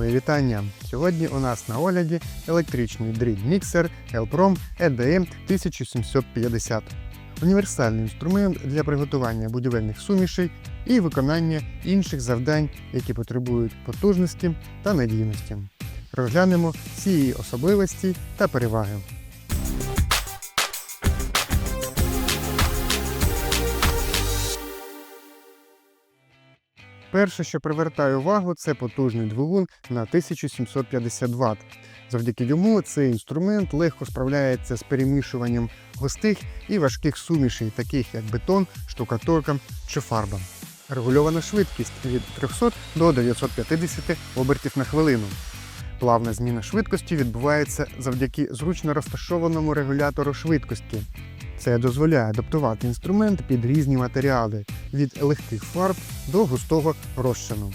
вітання! Сьогодні у нас на огляді електричний дріль-міксер Elprom EDM 1750. Універсальний інструмент для приготування будівельних сумішей і виконання інших завдань, які потребують потужності та надійності. Розглянемо всі її особливості та переваги. Перше, що привертає увагу, це потужний двигун на 1750 Вт. Завдяки йому цей інструмент легко справляється з перемішуванням густих і важких сумішей, таких як бетон, штукатурка чи фарба. Регульована швидкість від 300 до 950 обертів на хвилину. Плавна зміна швидкості відбувається завдяки зручно розташованому регулятору швидкості. Це дозволяє адаптувати інструмент під різні матеріали від легких фарб до густого розчину.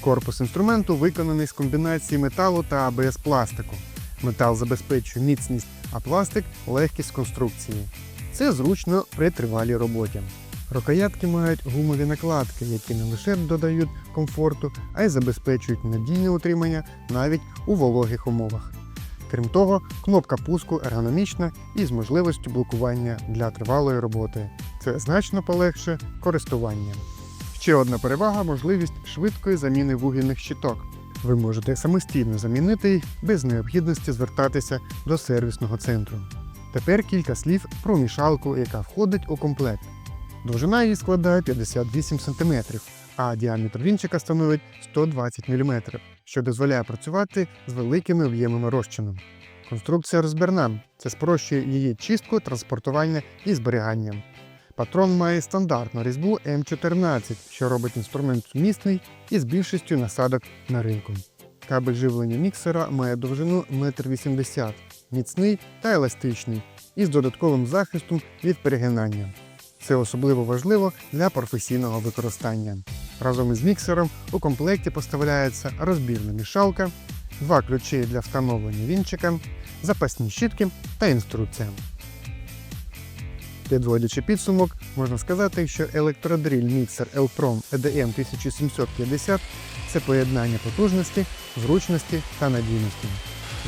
Корпус інструменту виконаний з комбінації металу та АБС пластику. Метал забезпечує міцність, а пластик легкість конструкції. Це зручно при тривалій роботі. Рукоятки мають гумові накладки, які не лише додають комфорту, а й забезпечують надійне утримання навіть у вологих умовах. Крім того, кнопка пуску ергономічна і з можливістю блокування для тривалої роботи. Це значно полегшує користування. Ще одна перевага можливість швидкої заміни вугільних щиток. Ви можете самостійно замінити їх без необхідності звертатися до сервісного центру. Тепер кілька слів про мішалку, яка входить у комплект. Довжина її складає 58 см, а діаметр вінчика становить 120 мм, що дозволяє працювати з великими об'ємами розчину. Конструкція розбірна, це спрощує її чистку, транспортування і зберігання. Патрон має стандартну різьбу М14, що робить інструмент сумісний із більшістю насадок на ринку. Кабель живлення міксера має довжину 1,80 м, міцний та еластичний, із додатковим захистом від перегинання. Це особливо важливо для професійного використання. Разом із міксером у комплекті поставляється розбірна мішалка, два ключі для встановлення вінчика, запасні щітки та інструкція. Підводячи підсумок, можна сказати, що електродріль міксер Elprom EDM 1750 це поєднання потужності, зручності та надійності.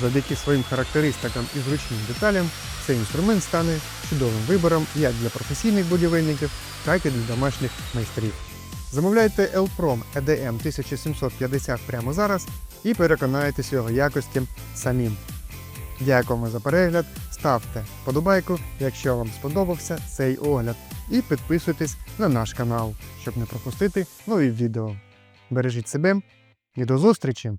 Завдяки своїм характеристикам і зручним деталям цей інструмент стане чудовим вибором як для професійних будівельників, так і для домашніх майстрів. Замовляйте Elprom EDM 1750 прямо зараз і переконайтеся його якості самим. Дякуємо за перегляд, ставте вподобайку, якщо вам сподобався цей огляд, і підписуйтесь на наш канал, щоб не пропустити нові відео. Бережіть себе і до зустрічі!